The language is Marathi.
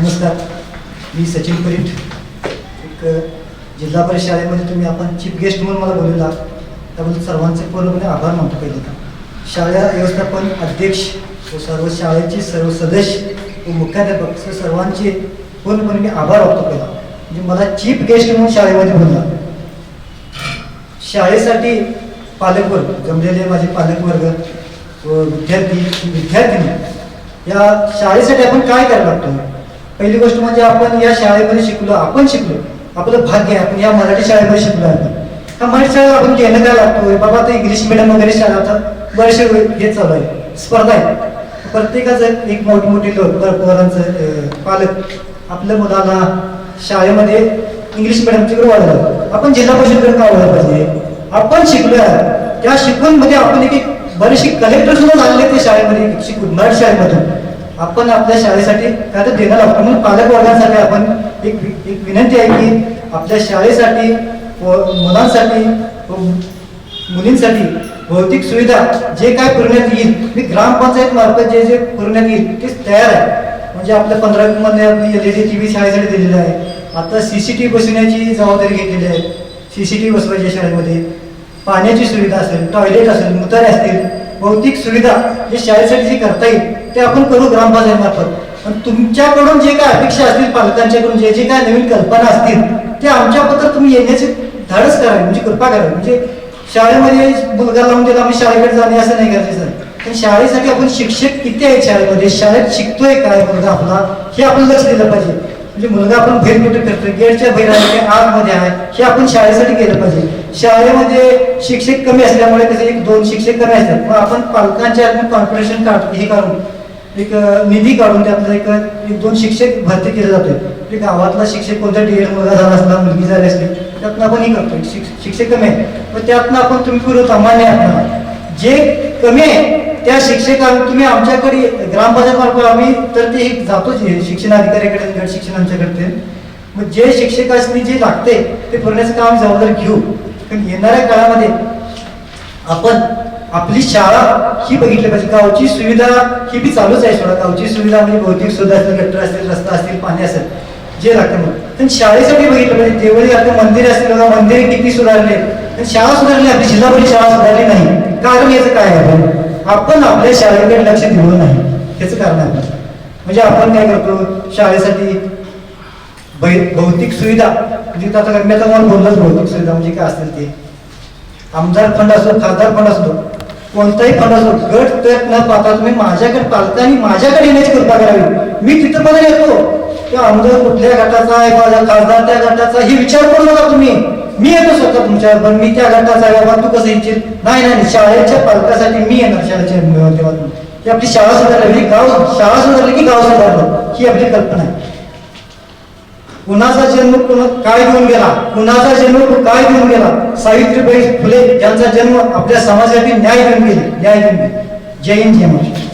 नमस्कार मी सचिन परीट एक जिल्हा परिषद शाळेमध्ये तुम्ही आपण चीफ गेस्ट म्हणून मला बोलवला. त्याबद्दल सर्वांचे पूर्णपणे आभार मानतो पहिले शाळा व्यवस्थापन अध्यक्ष व सर्व शाळेचे सर्व सदस्य व मुख्याध्यापक सर्वांचे पूर्णपणे मी आभार वाटतो पहिला. म्हणजे मला चीफ गेस्ट म्हणून शाळेमध्ये बोलला शाळेसाठी पालकवर्ग जमलेले माझे पालकवर्ग व विद्यार्थी विद्यार्थी या शाळेसाठी आपण काय करायला लागतो? पहिली गोष्ट म्हणजे आपण या शाळेमध्ये शिकलो आपण शिकलो. आपलं भाग्य आहे आपण या मराठी शाळेमध्ये शिकलो आहे. हा मराठी शाळेला आपण घेणं काय लागतोय बाबा ते इंग्लिश मिडियम वगैरे शाळा आता बरेचसे हे चालू आहे. स्पर्धा आहे. प्रत्येकाचं एक मोठमोठी लोकांचं लोक पोरांचं पालक आपल्या मुलाला शाळेमध्ये इंग्लिश मिडियमची वाढवलं आपण जिल्हा परिषदकडे का वाढलं पाहिजे? आपण शिकलोय. त्या शिकवणमध्ये आपण एक एक बरेचसे कलेक्टर सुद्धा झालेले ते शाळेमध्ये शिकून मराठी शाळेमधून. आपण आपल्या शाळेसाठी काय तर देणार लागतो म्हणून पालक वर्गांसाठी आपण एक वि- एक विनंती आहे की आपल्या शाळेसाठी व मुलांसाठी व मुलींसाठी भौतिक सुविधा जे काय पुरवण्यात येईल मी ग्रामपंचायत मार्फत जे जे पुरवण्यात येईल ते तयार आहे. म्हणजे आपल्या पंधरा मध्ये आपली L E D T V शाळेसाठी दिलेली आहे. आता सी सी टी व्ही बसवण्याची जबाबदारी घेतलेली आहे. सी सी टी व्ही बसवायच्या शाळेमध्ये. पाण्याची सुविधा असेल टॉयलेट असेल मुतारे असतील भौतिक सुविधा हे शाळेसाठी जे करता येईल ते आपण करू ग्रामपंचायत पण तुमच्याकडून जे काय अपेक्षा असतील पालकांच्याकडून जे जे काय नवीन कल्पना असतील ते आमच्याबद्दल तुम्ही येण्याचे धाडस करावे म्हणजे कृपा करावी म्हणजे शाळेमध्ये मुलगा लावून दिला आम्ही शाळेकडे जाणे असं नाही गरजेचं पण शाळेसाठी आपण शिक्षक किती आहेत शाळेमध्ये? शाळेत शिकतोय काय मुलगा आपला? हे आपण लक्ष दिलं पाहिजे. म्हणजे मुलगा आपण बाहेर कुठे फिरतोय गेटच्या बाहेर आहे आतमध्ये आहे हे आपण शाळेसाठी केलं पाहिजे. शाळेमध्ये शिक्षक कमी असल्यामुळे कसं एक दोन शिक्षक कमी असतात. मग आपण पालकांच्या कॉन्फिडेशन काढ हे करून एक निधी काढून त्यातलं एक एक दोन शिक्षक भरती केले जाते म्हणजे गावातला शिक्षक कोणता डी एड मुलगा झाला असला मुलगी झाली असली त्यातनं आपण हे करतो शिक्ष शिक्षक कमी आहे. पण त्यातनं आपण तुम्ही पुरवता मान्य आहे जे कमी आहे त्या शिक्षकां तुम्ही आमच्याकडे ग्रामपंचायतमार्फत आम्ही तर ते एक जातो शिक्षण अधिकाऱ्याकडे गट शिक्षण आमच्याकडे मग जे शिक्षकांनी जे लागते ते पुरण्याचं काम जबाबदारी घेऊ. पण येणाऱ्या काळामध्ये आपण आपली शाळा ही बघितली पाहिजे. गावची सुविधा ही बी चालूच आहे सोडा. गावची सुविधा म्हणजे भौतिक सुविधा असतील गट्टर असतील रस्ता असतील पाणी असेल जे लागतं मग पण शाळेसाठी बघितलं पाहिजे. देवळी आता मंदिर असतील बघा मंदिर किती सुधारले. पण शाळा सुधारली आपली जिल्हा परिषद शाळा सुधारली नाही. कारण याचं काय आहे? आपण आपण आपल्या शाळेकडे लक्ष दिलं नाही. याचं कारण आपण आपलं. म्हणजे आपण काय करतो? शाळेसाठी भौतिक सुविधा. म्हणजे आता मी आता मला भौतिक सुविधा म्हणजे काय असतील ते? आमदार फंड असो खासदार फंड असो कोणताही फंड असो गट तर न पाहता तुम्ही माझ्याकडे पालकांनी माझ्याकडे येण्याची कृपा करावी. मी तिथं पण येतो. किंवा आमदार कुठल्या गटाचा आहे माझा खासदार त्या गटाचा हे विचार करू नका तुम्ही. मी येतो स्वतः तुमच्यावर मी त्या गटाचा आहे बाबा तू कसं इच्छित नाही नाही नाही, शाळेच्या पालकासाठी मी येणार शाळेच्या माध्यमातून की आपली शाळा सुधारली गाव शाळा सुधारली की गाव सुधारलं ही आपली कल्पना आहे. कुणाचा जन्म कुणा काय घेऊन गेला? कुणाचा जन्म तो काय घेऊन गेला? सावित्रीबाई फुले यांचा जन्म आपल्या समाजासाठी न्याय घेऊन गेले. न्याय घेऊन गेले. जय हिंद जय महाराष्ट्र.